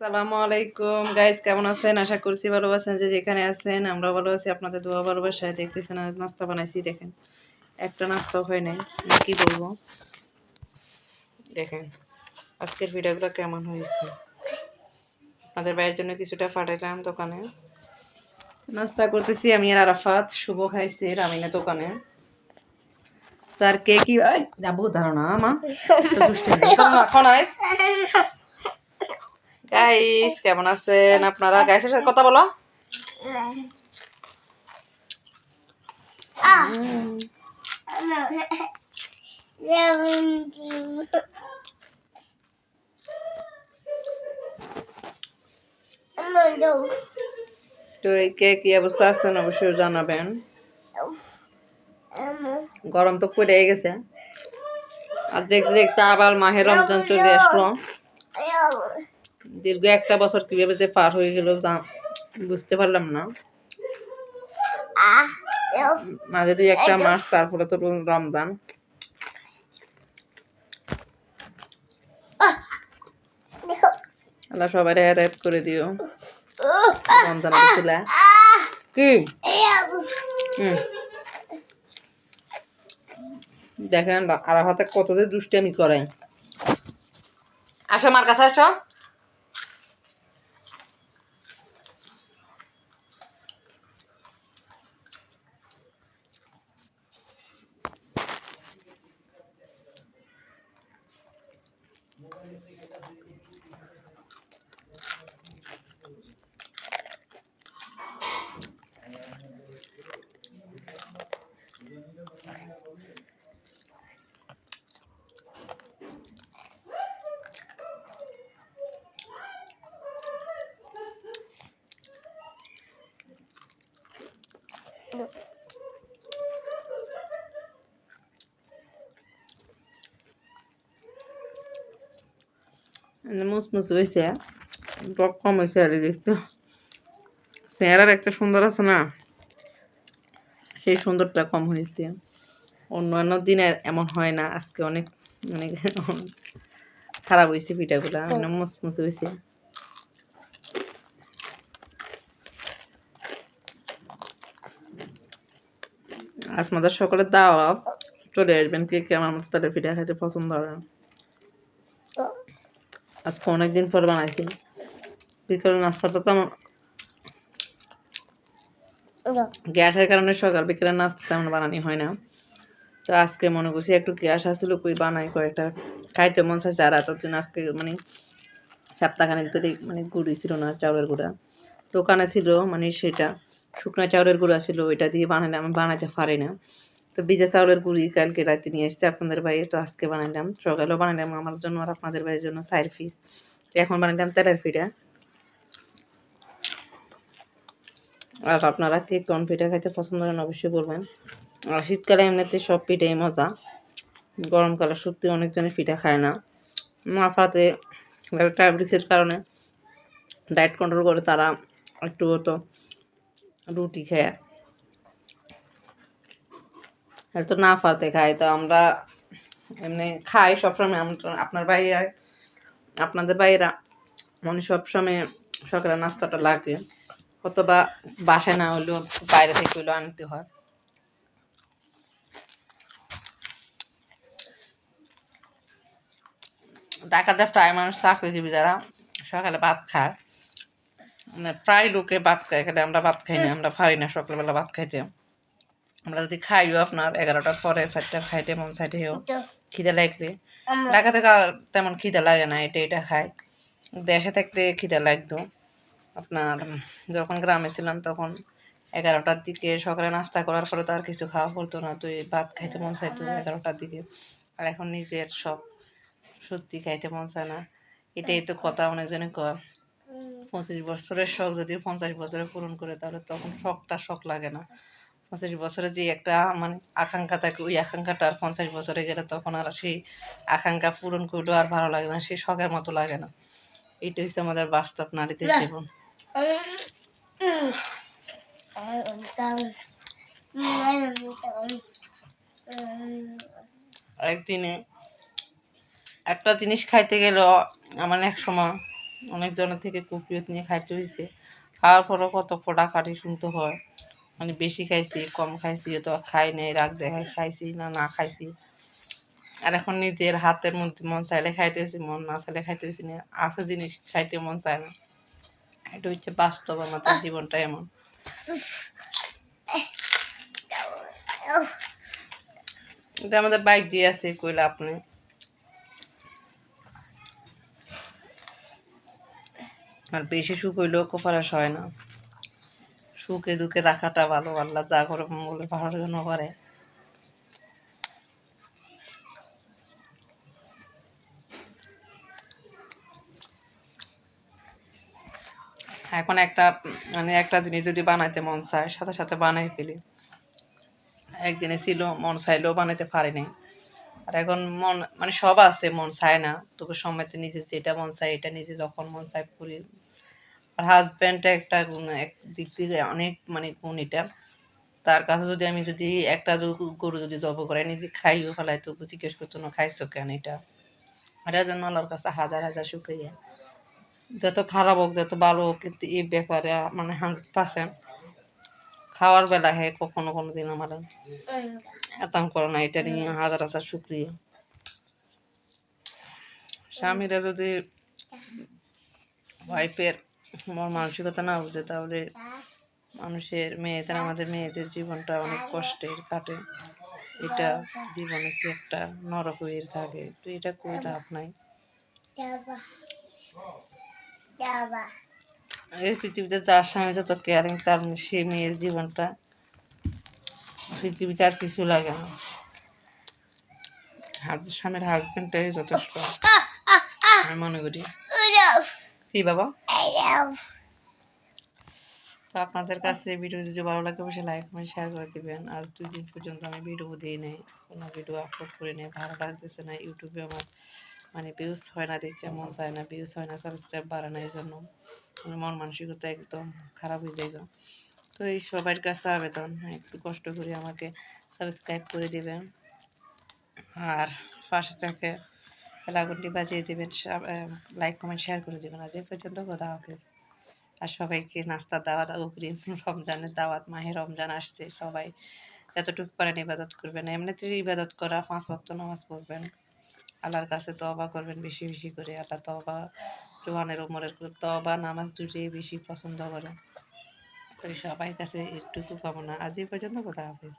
সালামু আলাইকুম। গাইস কেমন আছেন? আশা করছি ভালো আছেন যে যেখানে আছেন আমরা ভালো আছি। আপনাদের দোয়া ভালোবাসায় দেখতেছেন নাস্তা বানাইছি, দেখেন। একটা নাস্তা হয় নাই কি বলব? দেখেন, আজকের ভিডিওগুলো কেমন হয়েছে। আপনাদের ভাইয়ের জন্য কিছুটা ফাটাইলাম দোকানে। নাস্তা করতেছি আমি আর আরাফাত, শুভ খাইছি রামিনা দোকানে। তার কে কি যাব ধারণা মা। এখন গাইস কেমন আছেন? আপনারা? গাইসের সাথে কথা বলো। তো কে কি অবস্থা আছেন? অবশ্যই জানাবেন। গরম তো পড়ে গেছে। আর দেখতে দেখতে আবার মাহের রমজান চলে আসলো। দীর্ঘ একটা বছর কীভাবে যে পার হয়ে গেল তা বুঝতে পারলাম না। মাঝে দিয়ে একটা মাস তারপরে তো রমজান। আল্লাহ সবাই হেদায়ত করে দিও। রমজান কি? দেখেন আর হাতে কত যে দুষ্টি আমি করাই আসো আমার কাছে আসো। মুসমুস হয়েছে টক কম হয়েছে আর দেখতে চেহারার একটা সুন্দর আছে না? সেই সুন্দরটা কম হয়েছে। অন্যান্য দিনে এমন হয় না। আজকে অনেক মানে খারাপ হয়েছে পিঠাগুলা। মুসমুস হয়েছে আপনাদের সকলের দাওয়া, চলে আসবেন, কে কে আমার মতো তাদের পিঠা খাইতে পছন্দ হবে আজকে অনেকদিন পর বানাইছি। বিকেল নাস্তাটা তো গ্যাসের কারণে সকাল বিকেলের নাস্তা তেমন বানানি হয় না। তো আজকে মনে করছি একটু গ্যাস আসছিল কই বানাই কয়েকটা। খাইতে মন চাইছে আর এতদিন আজকে মানে সপ্তাহখানেক ধরে মানে গুড়ি ছিল না, চাউলের গুঁড়া। দোকানে ছিল মানে সেটা। শুকনো চাউলের গুঁড়া ছিল ওইটা দিয়ে বানালে আমি বানাইতে পারি না। তো ভিজা চাউলের গুঁড়ি কালকে রাতে নিয়ে এসেছি আপনাদের বাইরে তো আজকে বানাইলাম। সকালেও বানাইলাম, আমার জন্য আর আপনাদের বাইরের জন্য সাইড পিস। এখন বানাইলাম তেলের পিঠা আর আপনারা কে কোন পিঠা খাইতে পছন্দ করেন অবশ্যই বলবেন। আর শীতকালে এমনিতে সব পিঠাই মজা। গরমকালে সত্যি অনেকজনের পিঠা খায় না। মাফাতে ডায়াবেটিসের কারণে ডায়েট কন্ট্রোল করে তারা একটু তো রুটি খায়। আর তো না ফাতে খায়, তো আমরা এমনি খাই সবসময়। আপনার বাইরে আপনাদের বাইরা মানে সবসময় সকালে নাস্তাটা লাগে। অথবা বাসায় না হলেও বাইরে থেকে হলেও আনতে হয়। ঢাকাতে প্রায় মানুষ চাকরিজীবী যারা সকালে ভাত খায়। মানে প্রায় লোকে ভাত খায় এখানে আমরা ভাত খাই না আমরা পারি না সকালবেলা ভাত খাইতে। আমরা যদি খাইও আপনার এগারোটার পরে চারটা খাইতে মন চাইতেও খিদে লাগলে ঢাকা থেকে আর তেমন খিদে লাগে না এটা এটা খাই দেশে থাকতে খিদে লাগতো। আপনার যখন গ্রামে ছিলাম তখন এগারোটার দিকে সকালে নাস্তা করার পরে তো আর কিছু খাওয়া পড়তো না তুই ভাত খাইতে মন চাইতো এগারোটার দিকে। আর এখন নিজের সব সত্যি খাইতে মন চায় না এটাই তো কথা অনেকজনে কয়। পঁচিশ বছরের শখ যদি পঞ্চাশ বছরে পূরণ করে তাহলে তখন শখটা শখ লাগে না। পঁচিশ বছরে যে একটা মানে আকাঙ্ক্ষা থাকে ওই আকাঙ্ক্ষাটা আর পঞ্চাশ বছরে গেলে তখন আর সেই আকাঙ্ক্ষা পূরণ করলেও আর ভালো লাগে না সেই শখের মতো লাগে না। এইটা হচ্ছে আমাদের বাস্তব নারীদের জীবন। একদিনে একটা জিনিস খাইতে গেলেও আমার এক সময় অনেকজনের থেকে কুপিয়ত নিয়ে খাইতে হয়েছে খাওয়ার পরও কত কাটি শুনতে হয়। মানে বেশি খাইছি, কম খাইছি তো খাই নাই, রাগ দেখাই খাইছি না না খাইছি। আর এখন নিজের হাতের মধ্যে মন চাইলে খাইতেছি, মন না চাইলে খাইতেছি না। আছে জিনিস খাইতে মন চায় না। এটা হচ্ছে বাস্তব, আমাদের জীবনটা এমন। এটা আমাদের বাইক দিয়ে আছে, কইলে আপনি। আর বেশি সুখ হইলেও কপালে হয় না। সুখে দুঃখে রাখাটা ভালো, আল্লাহ যা করে বলে ভালো জন্য করে এখন একটা মানে একটা জিনিস যদি বানাইতে মন চায়, সাথে সাথে বানাই ফেলি। একদিনে ছিল, মন চাইলেও বানাইতে পারিনি আর এখন মন মানে সব আছে, মন চায় না। তবে সময়তে নিজে যেটা মন চায়, এটা নিজে যখন মন চায় করি। আর হাজব্যান্ডটা একটা গুণ, এক দিক থেকে অনেক মানে গুণ এটা। তার কাছে যদি আমি যদি একটা গরু যদি জব করে নিজে খাইও ফেলাই তো জিজ্ঞেস করতো, না, খাইছো কেন এটা? এটার জন্য আল্লাহর কাছে হাজার হাজার শুক্রিয়া। যত খারাপ হোক, যত ভালো হোক, কিন্তু এই ব্যাপারে মানে হান্ড্রেড পার্সেন্ট খাওয়ার বেলা হে কখনো কোনো দিন আমার এতাম করে না এটা নিয়ে হাজার হাজার শুক্রিয়া। স্বামীরা যদি ওয়াইফের মন মানসিকতা না বুঝে তাহলে মানুষের মেয়েদের আমাদের মেয়েদের জীবনটা অনেক কষ্টের কাটে। এটা জীবনে সে একটা নরক হয়ে থাকে। তো এটা করে লাভ নাই? এই পৃথিবীতে যার স্বামী যত কেয়ারিং তার সে মেয়ের জীবনটা পৃথিবীতে আর কিছু লাগে না। স্বামীর হাজবেন্ডটাই যথেষ্ট। আমি মনে করি। কি বাবা? তো আপনাদের কাছে ভিডিও যদি ভালো লাগে, অবশ্যই লাইক কমেন্ট শেয়ার করে দিবেন। আজ দুই দিন পর্যন্ত আমি ভিডিও দিই নাই, কোনো ভিডিও আপলোড করে নেই, ভালো লাগতেছে না, ইউটিউবে আমার মানে ভিউজ হয় না দেখে মন চায় না ভিউজ হয় না সাবস্ক্রাইব বাড়ে না এই জন্য মন মানসিকতা একদম খারাপ হয়ে যায় তো এই সবার কাছে আবেদন একটু কষ্ট করে আমাকে সাবস্ক্রাইব করে দেবেন আর পাশে থেকে বেলাগুন্ডি বাজিয়ে দেবেন লাইক কমেন্ট শেয়ার করে দেবেন আজ এই পর্যন্ত কথা হাফেজ আর সবাইকে নাস্তার দাওয়াত অগ্রিম রমজানের দাওয়াত মাহে রমজান আসছে সবাই যতটুকু পারেন ইবাদত করবেন এমনিতে ইবাদত করা পাঁচ ওয়াক্ত নামাজ পড়বেন আল্লাহর কাছে তবা করবেন বেশি বেশি করে। আল্লাহ তবা জোয়ানের ওমরের তবা নামাজ দুটোই বেশি পছন্দ করে তো সবাই কাছে একটুকু কামনা। আজ এই পর্যন্ত কথা হাফেজ।